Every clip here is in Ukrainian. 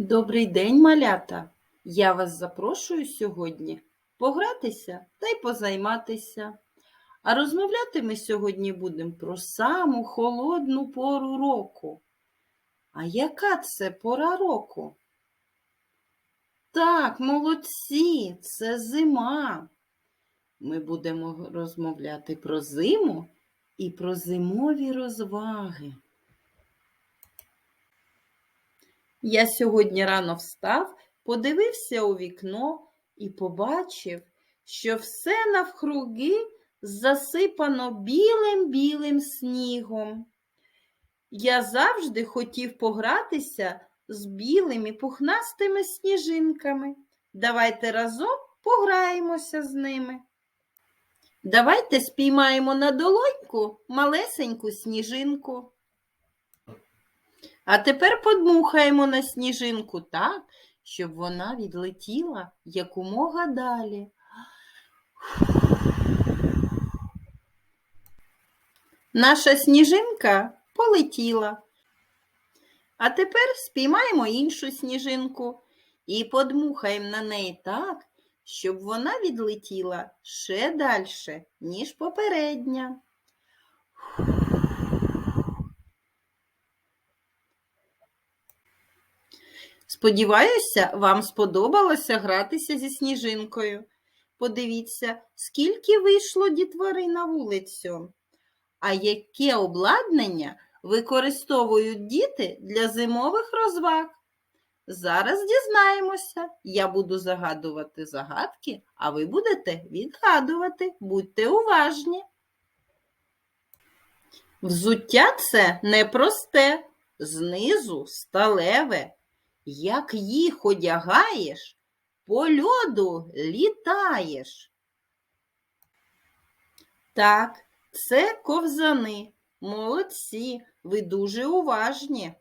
Добрий день, малята! Я вас запрошую сьогодні погратися та й позайматися. А розмовляти ми сьогодні будемо про саму холодну пору року. А яка це пора року? Так, молодці, це зима. Ми будемо розмовляти про зиму і про зимові розваги. Я сьогодні рано встав, подивився у вікно і побачив, що все навкруги засипано білим-білим снігом. Я завжди хотів погратися з білими пухнастими сніжинками. Давайте разом пограємося з ними. Давайте спіймаємо на долоньку малесеньку сніжинку. А тепер подмухаємо на сніжинку так, щоб вона відлетіла якомога далі. Наша сніжинка полетіла. А тепер спіймаємо іншу сніжинку і подмухаємо на неї так, щоб вона відлетіла ще далі, ніж попередня. Сподіваюся, вам сподобалося гратися зі сніжинкою. Подивіться, скільки вийшло дітвори на вулицю. А яке обладнання використовують діти для зимових розваг? Зараз дізнаємося. Я буду загадувати загадки, а ви будете відгадувати. Будьте уважні. Взуття це непросте, знизу сталеве. Як їх одягаєш, по льоду літаєш. Так, це ковзани. Молодці, ви дуже уважні.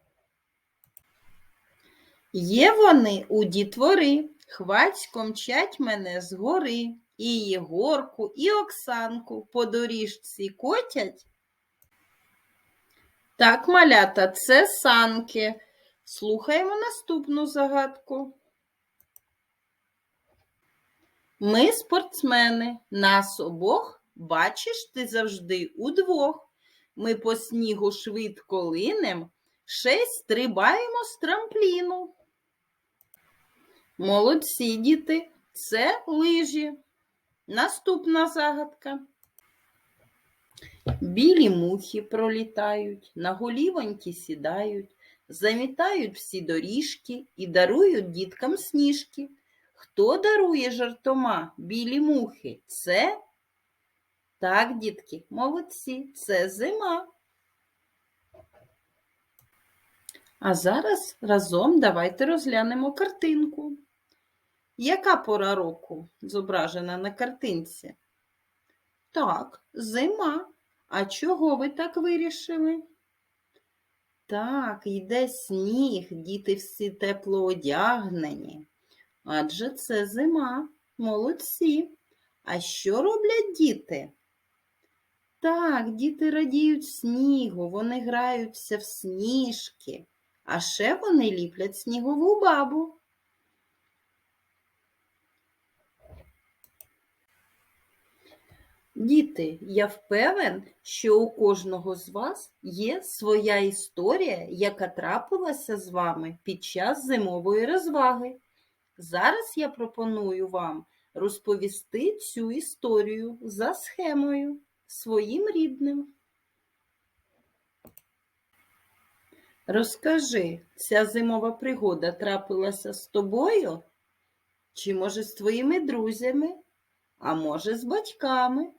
Є вони у дітвори, хвацько мчать мене згори, і Єгорку, і Оксанку по доріжці котять. Так, малята, це санки. Слухаємо наступну загадку. Ми спортсмени, нас обох бачиш ти завжди удвох. Ми по снігу швидко линем, ще й стрибаємо з трампліну. Молодці діти, це лижі. Наступна загадка. Білі мухи пролітають, на голівоньки сідають, замітають всі доріжки і дарують діткам сніжки. Хто дарує жартома білі мухи? Це? Так, дітки, молодці, це зима. А зараз разом давайте розглянемо картинку. Яка пора року зображена на картинці? Так, зима. А чого ви так вирішили? Так, йде сніг, діти всі тепло одягнені. Адже це зима, молодці. А що роблять діти? Так, діти радіють снігу, вони граються в сніжки, а ще вони ліплять снігову бабу. Діти, я впевнен, що у кожного з вас є своя історія, яка трапилася з вами під час зимової розваги. Зараз я пропоную вам розповісти цю історію за схемою своїм рідним. Розкажи, ця зимова пригода трапилася з тобою? Чи, може, з твоїми друзями, а може, з батьками?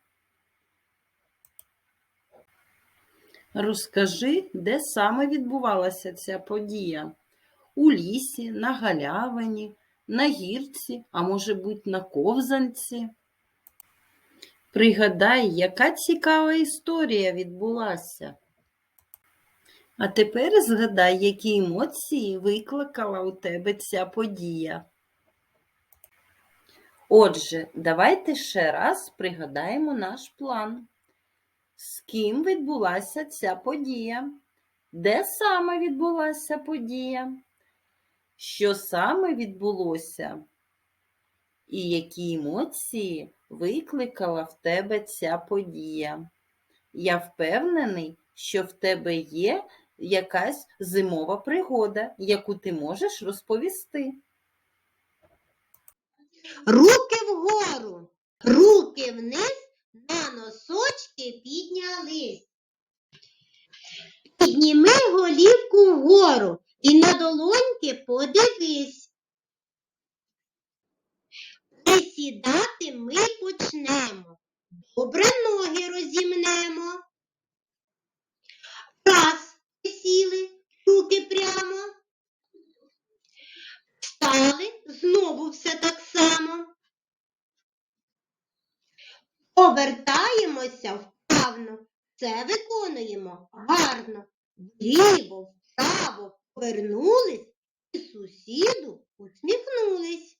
Розкажи, де саме відбувалася ця подія? У лісі, на галявині, на гірці, а може бути, на ковзанці? Пригадай, яка цікава історія відбулася. А тепер згадай, які емоції викликала у тебе ця подія. Отже, давайте ще раз пригадаємо наш план. З ким відбулася ця подія? Де саме відбулася подія? що саме відбулося і які емоції викликала в тебе ця подія. Я впевнений, що в тебе є якась зимова пригода, яку ти можеш розповісти. Руки вгору, руки вниз, на носочки піднялись. Підніми голівку вгору і на долоньки подивись. Присідати ми почнемо. Добре ноги розімнемо. Раз, сіли, руки прямо. Встали, знову все так Повертаємося вправно. Це виконуємо гарно. Вліво, вправо повернулись і сусіду усміхнулись.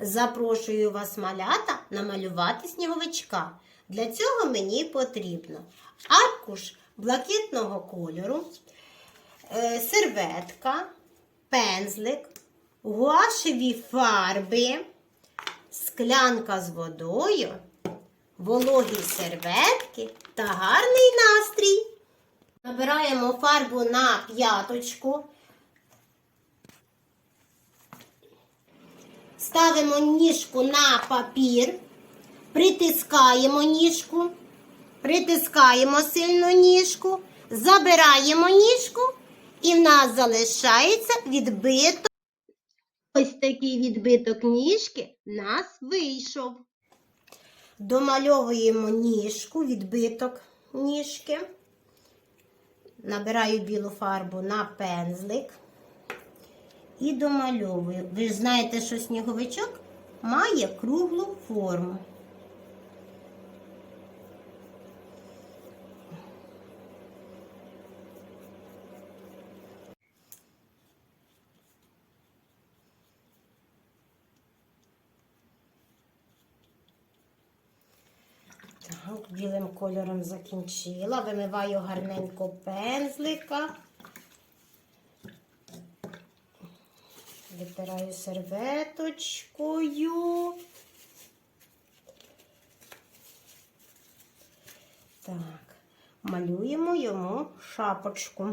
Запрошую вас, малята, намалювати сніговичка. Для цього мені потрібно аркуш блакитного кольору, е, серветка, пензлик, гуашеві фарби, склянка з водою, вологі серветки та гарний настрій. Набираємо фарбу на п'яточку. Ставимо ніжку на папір, притискаємо ніжку, притискаємо сильно ніжку, забираємо ніжку і в нас залишається відбиток. Ось такий відбиток ніжки в нас вийшов. Домальовуємо ніжку, відбиток ніжки. Набираю білу фарбу на пензлик і домальовую. Ви ж знаєте, що сніговичок має круглу форму. Так, білим кольором закінчила. Вимиваю гарненько пензлика. Витираю серветочкою. Так, малюємо йому шапочку.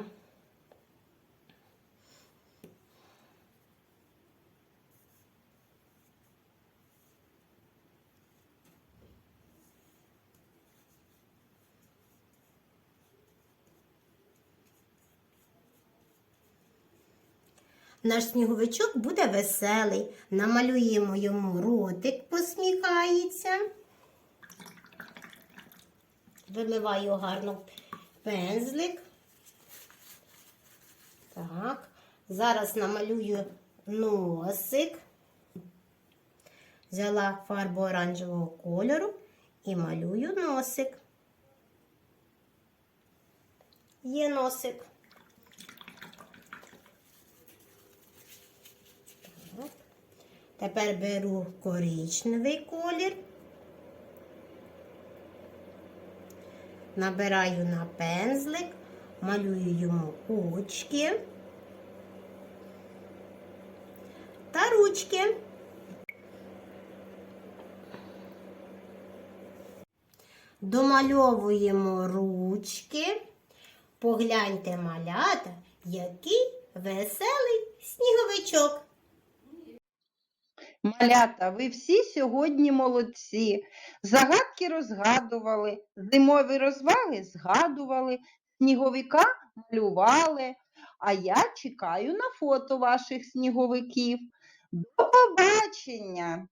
Наш сніговичок буде веселий. Намалюємо йому ротик, посміхається. Вимиваю гарно пензлик. Так. Зараз намалюю носик. Взяла фарбу оранжевого кольору і малюю носик. Є носик. Тепер беру коричневий колір, набираю на пензлик, малюю йому очки та ручки. Домальовуємо ручки. Погляньте, малята, який веселий сніговичок. Малята, ви всі сьогодні молодці. Загадки розгадували, зимові розваги згадували, сніговика малювали. А я чекаю на фото ваших сніговиків. До побачення!